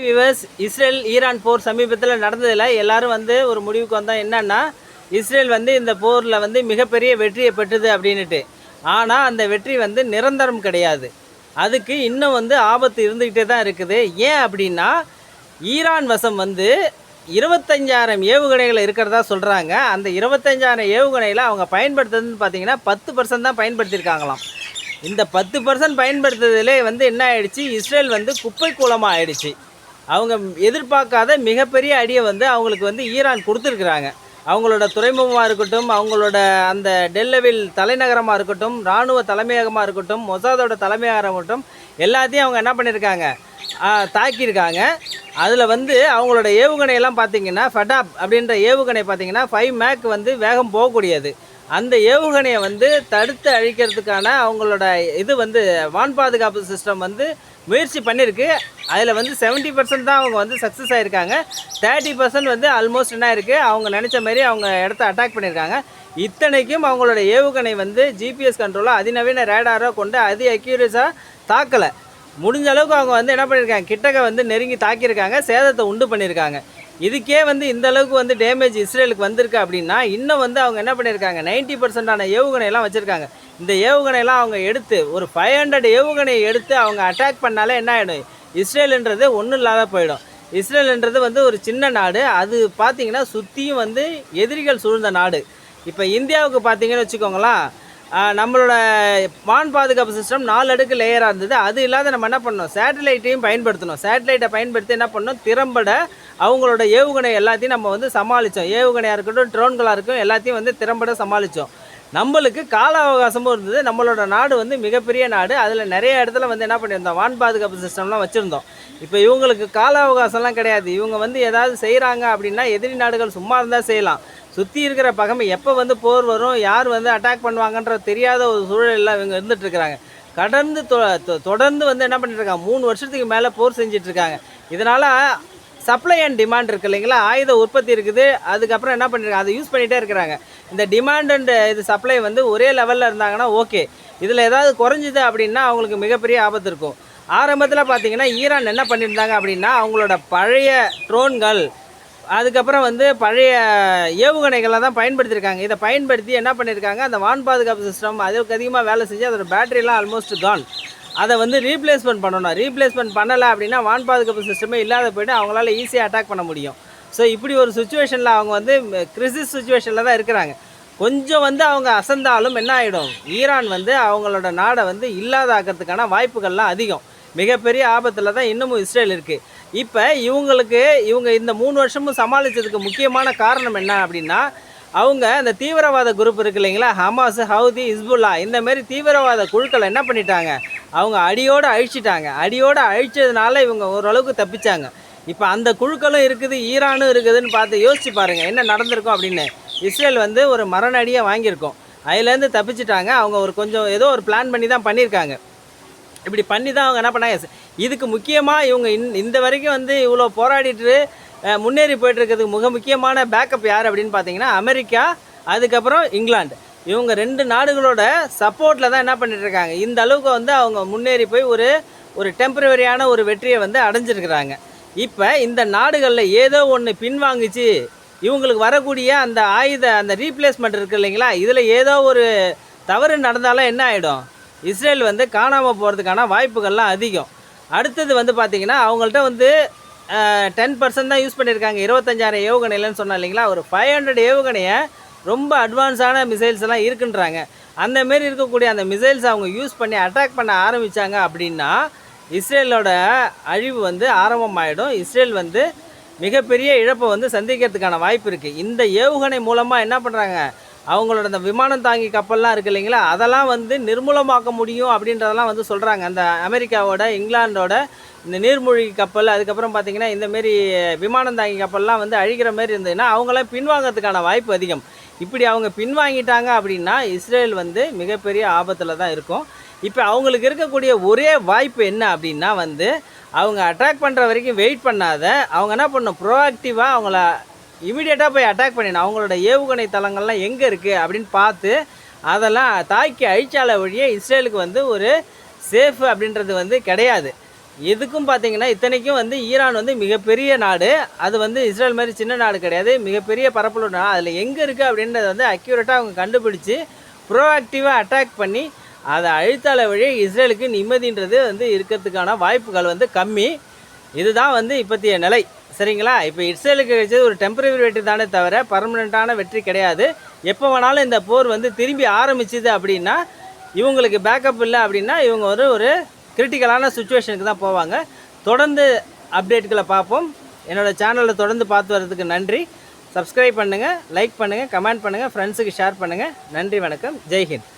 Viewers Israel Iran போர் சமீபத்தில் நடந்ததில் எல்லாரும் வந்து ஒரு முடிவுக்கு வந்தால் என்னன்னா இஸ்ரேல் வந்து இந்த போரில் வந்து மிகப்பெரிய வெற்றியை பெற்றுது அப்படின்னுட்டு. ஆனால் அந்த வெற்றி வந்து நிரந்தரம் கிடையாது. அதுக்கு இன்னும் வந்து ஆபத்து இருந்துக்கிட்டே தான் இருக்குது. ஏன் அப்படின்னா ஈரான் வசம் வந்து இருபத்தஞ்சாயிரம் ஏவுகணைகள் இருக்கிறதா சொல்கிறாங்க அந்த இருபத்தஞ்சாயிரம் ஏவுகணையில் அவங்க பயன்படுத்துறதுன்னு பார்த்தீங்கன்னா பத்து பர்சன்ட் தான் பயன்படுத்தியிருக்காங்களாம். இந்த பத்து பர்சன்ட் பயன்படுத்துறதுலே வந்து என்ன ஆயிடுச்சு? இஸ்ரேல் வந்து குப்பை கூலமாக ஆயிடுச்சு. அவங்க எதிர்பார்க்காத மிகப்பெரிய அடியை வந்து அவங்களுக்கு வந்து ஈரான் கொடுத்துருக்குறாங்க. அவங்களோட துறைமுகமாக இருக்கட்டும் அவங்களோட அந்த டெல்லவில் தலைநகரமாக இருக்கட்டும் இராணுவ தலைமையகமாக இருக்கட்டும் மொசாதோட தலைமையகமாக இருக்கட்டும் எல்லாத்தையும் அவங்க என்ன பண்ணியிருக்காங்க தாக்கியிருக்காங்க. அதில் வந்து அவங்களோட ஏவுகணையெல்லாம் பார்த்தீங்கன்னா ஃபடாப் அப்படின்ற ஏவுகணை பார்த்திங்கன்னா ஃபைவ் மேக் வந்து வேகம் போகக்கூடியது. அந்த ஏவுகணையை வந்து தடுத்து அழிக்கிறதுக்கான அவங்களோட இது வந்து வான் பாதுகாப்பு சிஸ்டம் வந்து முயற்சி பண்ணியிருக்கு. அதில் வந்து 70% பர்சன்ட் தான் அவங்க வந்து சக்ஸஸ் ஆகிருக்காங்க தேர்ட்டி பர்சன்ட் வந்து ஆல்மோஸ்ட் என்ன இருக்குது அவங்க நினச்ச மாதிரி அவங்க இடத்த அட்டாக் பண்ணியிருக்காங்க. இத்தனைக்கும் அவங்களோட ஏவுகணை வந்து ஜிபிஎஸ் கண்ட்ரோலாக அதிநவீன ரேடாரோ கொண்டு அதி அக்யூரஸாக தாக்கலை. முடிஞ்ச அளவுக்கு அவங்க வந்து என்ன பண்ணியிருக்காங்க? கிட்டக்க வந்து நெருங்கி தாக்கியிருக்காங்க. சேதத்தை உண்டு பண்ணியிருக்காங்க. இதுக்கே வந்து இந்த அளவுக்கு வந்து டேமேஜ் இஸ்ரேலுக்கு வந்திருக்கு அப்படின்னா இன்னும் வந்து அவங்க என்ன பண்ணியிருக்காங்க நைன்ட்டி பர்சன்டான ஏவுகணையெல்லாம் வச்சுருக்காங்க. இந்த ஏவுகணையெல்லாம் அவங்க எடுத்து ஒரு ஃபைவ் ஹண்ட்ரட் ஏவுகணையை எடுத்து அவங்க அட்டாக் பண்ணாலே என்ன ஆகிடும் இஸ்ரேலுன்றது ஒன்றும் இல்லாத போயிடும். இஸ்ரேல்ன்றது வந்து ஒரு சின்ன நாடு. அது பார்த்தீங்கன்னா சுற்றியும் வந்து எதிரிகள் சூழ்ந்த நாடு. இப்போ இந்தியாவுக்கு பார்த்தீங்கன்னு வச்சுக்கோங்களேன் நம்மளோட வான் பாதுகாப்பு சிஸ்டம் நாலு அடுக்கு லேயராக இருந்தது. அது இல்லாத நம்ம என்ன பண்ணோம் சேட்டலைட்டையும் பயன்படுத்தணும். சேட்டலைட்டை பயன்படுத்தி என்ன பண்ணோம் திறம்பட அவங்களோட ஏவுகணை எல்லாத்தையும் நம்ம வந்து சமாளித்தோம் ஏவுகணையாக இருக்கட்டும் ட்ரோன்களாக இருக்கட்டும் எல்லாத்தையும் வந்து திறம்பட சமாளித்தோம் நம்மளுக்கு கால அவகாசமும் இருந்தது. நம்மளோட நாடு வந்து மிகப்பெரிய நாடு. அதில் நிறைய இடத்துல வந்து என்ன பண்ணியிருந்தோம்? வான் பாதுகாப்பு சிஸ்டம்லாம் வச்சுருந்தோம். இப்போ இவங்களுக்கு கால அவகாசம்லாம் கிடையாது. இவங்க வந்து ஏதாவது செய்கிறாங்க அப்படின்னா எதிரி நாடுகள் சும்மா இருந்தால் செய்யலாம். சுற்றி இருக்கிற பகமை எப்போ வந்து போர் வரும் யார் வந்து அட்டாக் பண்ணுவாங்கன்ற தெரியாத ஒரு சூழலில் இவங்க இருந்துகிட்ருக்குறாங்க கடந்து தொ- தொடர்ந்து வந்து என்ன பண்ணிட்டுருக்காங்க மூணு வருஷத்துக்கு மேலே போர் செஞ்சிட்ருக்காங்க இதனால் சப்ளை அண்ட் டிமாண்ட் இருக்குது இல்லைங்களா? ஆயுத உற்பத்தி இருக்குது. அதுக்கப்புறம் என்ன பண்ணிருக்காங்க? அதை யூஸ் பண்ணிகிட்டே இருக்கிறாங்க. இந்த டிமாண்ட் அண்ட் இது சப்ளை வந்து ஒரே லெவலில் இருந்தாங்கன்னா ஓகே இதில் ஏதாவது குறைஞ்சிது அப்படின்னா அவங்களுக்கு மிகப்பெரிய ஆபத்து இருக்கும். ஆரம்பத்தில் பார்த்தீங்கன்னா ஈரான் என்ன பண்ணியிருந்தாங்க அப்படின்னா அவங்களோட பழைய ட்ரோன்கள் அதுக்கப்புறம் வந்து பழைய ஏவுகணைகளை தான் பயன்படுத்தியிருக்காங்க இதை பயன்படுத்தி என்ன பண்ணியிருக்காங்க அந்த வான் பாதுகாப்பு சிஸ்டம் அதுக்கு அதிகமாக வேலை செஞ்சு அதோட பேட்டரிலாம் ஆல்மோஸ்ட் கான் அதை வந்து ரீப்ளேஸ்மெண்ட் பண்ணணும். ரீப்ளேஸ்மெண்ட் பண்ணலை அப்படின்னா வான் பாதுகாப்பு சிஸ்டமே இல்லாத போயிட்டு அவங்களால ஈஸியாக அட்டாக் பண்ண முடியும். ஸோ இப்படி ஒரு சுச்சுவேஷனில் அவங்க வந்து கிரிசிஸ் சுச்சுவேஷனில் தான் இருக்கிறாங்க. கொஞ்சம் வந்து அவங்க அசந்தாலும் என்ன ஆகிடும் ஈரான் வந்து அவங்களோட நாடை வந்து இல்லாதாக்கிறதுக்கான வாய்ப்புகள்லாம் அதிகம். மிகப்பெரிய ஆபத்தில் தான் இன்னமும் இஸ்ரேல் இருக்குது இப்போ இவங்களுக்கு இவங்க இந்த மூணு வருஷமும் சமாளித்ததுக்கு முக்கியமான காரணம் என்ன அப்படின்னா அவங்க அந்த தீவிரவாத குரூப் இருக்கு இல்லைங்களா? ஹமாஸ் ஹவுதி இஸ்புல்லா இந்தமாரி தீவிரவாத குழுக்களை என்ன பண்ணிட்டாங்க? அவங்க அடியோடு அழிச்சிட்டாங்க. அடியோடு அழிச்சதுனால இவங்க ஓரளவுக்கு தப்பிச்சாங்க. இப்போ அந்த குழுக்களும் இருக்குது ஈரானும் இருக்குதுன்னு பார்த்து யோசிச்சு பாருங்கள் என்ன நடந்திருக்கும் அப்படின்னு. இஸ்ரேல் வந்து ஒரு மரணடியை வாங்கியிருக்கோம். அதுலேருந்து தப்பிச்சிட்டாங்க. அவங்க ஒரு கொஞ்சம் ஏதோ ஒரு பிளான் பண்ணி தான் பண்ணியிருக்காங்க. இப்படி பண்ணி தான் அவங்க என்ன பண்ணாங்க? இதுக்கு முக்கியமாக இவங்க இந் இந்த வரைக்கும் வந்து இவ்வளோ போராடிட்டு முன்னேறி போயிட்டு இருக்கிறதுக்கு மிக முக்கியமான பேக்கப் யார் அப்படின்னு பார்த்தீங்கன்னா அமெரிக்கா அதுக்கப்புறம் இங்கிலாந்து. இவங்க ரெண்டு நாடுகளோட சப்போர்ட்டில் தான் என்ன பண்ணிகிட்ருக்காங்க இந்த அளவுக்கு வந்து அவங்க முன்னேறி போய் ஒரு ஒரு டெம்பரவரியான ஒரு வெற்றியை வந்து அடைஞ்சிருக்கிறாங்க. இப்போ இந்த நாடுகளில் ஏதோ ஒன்று பின்வாங்குச்சு இவங்களுக்கு வரக்கூடிய அந்த ஆயுத அந்த ரீப்ளேஸ்மெண்ட் இருக்குது இல்லைங்களா? இதில் ஏதோ ஒரு தவறு நடந்தாலும் என்ன ஆகிடும் இஸ்ரேல் வந்து காணாமல் போகிறதுக்கான வாய்ப்புகள்லாம் அதிகம். அடுத்தது வந்து பார்த்திங்கன்னா அவங்கள்ட்ட வந்து டென் பர்சன்ட் தான் யூஸ் பண்ணியிருக்காங்க இருபத்தஞ்சாயிரம் ஏவுகணைலன்னு சொன்னால் இல்லைங்களா? ஒரு ஃபைவ் ஹண்ட்ரட் ஏவுகணையை ரொம்ப அட்வான்ஸான மிசைல்ஸ் எல்லாம் இருக்குன்றாங்க. அந்த மாரி இருக்கக்கூடிய அந்த மிசைல்ஸ் அவங்க யூஸ் பண்ணி அட்டாக் பண்ண ஆரம்பித்தாங்க அப்படின்னா இஸ்ரேலோட அழிவு வந்து ஆரம்பமாயிடும். இஸ்ரேல் வந்து மிகப்பெரிய இழப்பை வந்து சந்திக்கிறதுக்கான வாய்ப்பு இருக்குது இந்த ஏவுகணை மூலமாக என்ன பண்ணுறாங்க அவங்களோட அந்த விமானம் தாங்கி கப்பல்லாம் இருக்கு இல்லைங்களா? அதெல்லாம் வந்து நிர்மூலமாக்க முடியும் அப்படின்றதெல்லாம் வந்து சொல்கிறாங்க அந்த அமெரிக்காவோட இங்கிலாண்டோட இந்த நீர்மூழ்கி கப்பல் அதுக்கப்புறம் பார்த்திங்கன்னா இந்த மாரி விமானம் தாங்கி கப்பல்லாம் வந்து அழிக்கிற மாதிரி இருந்ததுன்னா அவங்களாம் பின்வாங்கிறதுக்கான வாய்ப்பு அதிகம். இப்படி அவங்க பின்வாங்கிட்டாங்க அப்படின்னா இஸ்ரேல் வந்து மிகப்பெரிய ஆபத்தில் தான் இருக்கும். இப்போ அவங்களுக்கு இருக்கக்கூடிய ஒரே வாய்ப்பு என்ன அப்படின்னா வந்து அவங்க அட்டாக் பண்ணுற வரைக்கும் வெயிட் பண்ணாத அவங்க என்ன பண்ணணும்? ப்ரோஆக்டிவாக அவங்கள இமீடியட்டாக போய் அட்டாக் பண்ணிடணும் அவங்களோட ஏவுகணை தளங்கள்லாம் எங்கே இருக்குது அப்படின்னு பார்த்து அதெல்லாம் தாக்கி அழிச்சால வழியே இஸ்ரேலுக்கு வந்து ஒரு சேஃப் அப்படின்றது வந்து கிடையாது. எதுக்கும் பார்த்தீங்கன்னா இத்தனைக்கும் வந்து ஈரான் வந்து மிகப்பெரிய நாடு. அது வந்து இஸ்ரேல் மாதிரி சின்ன நாடு கிடையாது. மிகப்பெரிய பரப்புள்ள நாடு. அதில் எங்கே இருக்குது அப்படின்றத வந்து அக்யூரேட்டாக அவங்க கண்டுபிடிச்சி ப்ரோஆக்டிவாக அட்டாக் பண்ணி அதை அழித்தால வழி இஸ்ரேலுக்கு நிம்மதின்றது வந்து இருக்கிறதுக்கான வாய்ப்புகள் வந்து கம்மி. இதுதான் வந்து இப்போத்திய நிலை. சரிங்களா? இப்போ இஸ்ரேலுக்கு கிடைச்சது ஒரு டெம்பரரி வெற்றி தானே தவிர பர்மனெண்ட்டான வெற்றி கிடையாது. எப்போ வேணாலும் இந்த போர் வந்து திரும்பி ஆரம்பிச்சுது அப்படின்னா இவங்களுக்கு பேக்கப் இல்லை அப்படின்னா இவங்க ஒரு ஒரு கிரிட்டிக்கலான சுச்சுவேஷனுக்கு தான் போவாங்க. தொடர்ந்து அப்டேட்களை பார்ப்போம். என்னோடய சேனலை தொடர்ந்து பார்த்து வர்றதுக்கு நன்றி. சப்ஸ்கிரைப் பண்ணுங்கள் லைக் பண்ணுங்கள் கமெண்ட் பண்ணுங்கள் ஃப்ரெண்ட்ஸுக்கு ஷேர் பண்ணுங்கள் நன்றி வணக்கம். ஜெய்ஹிந்த்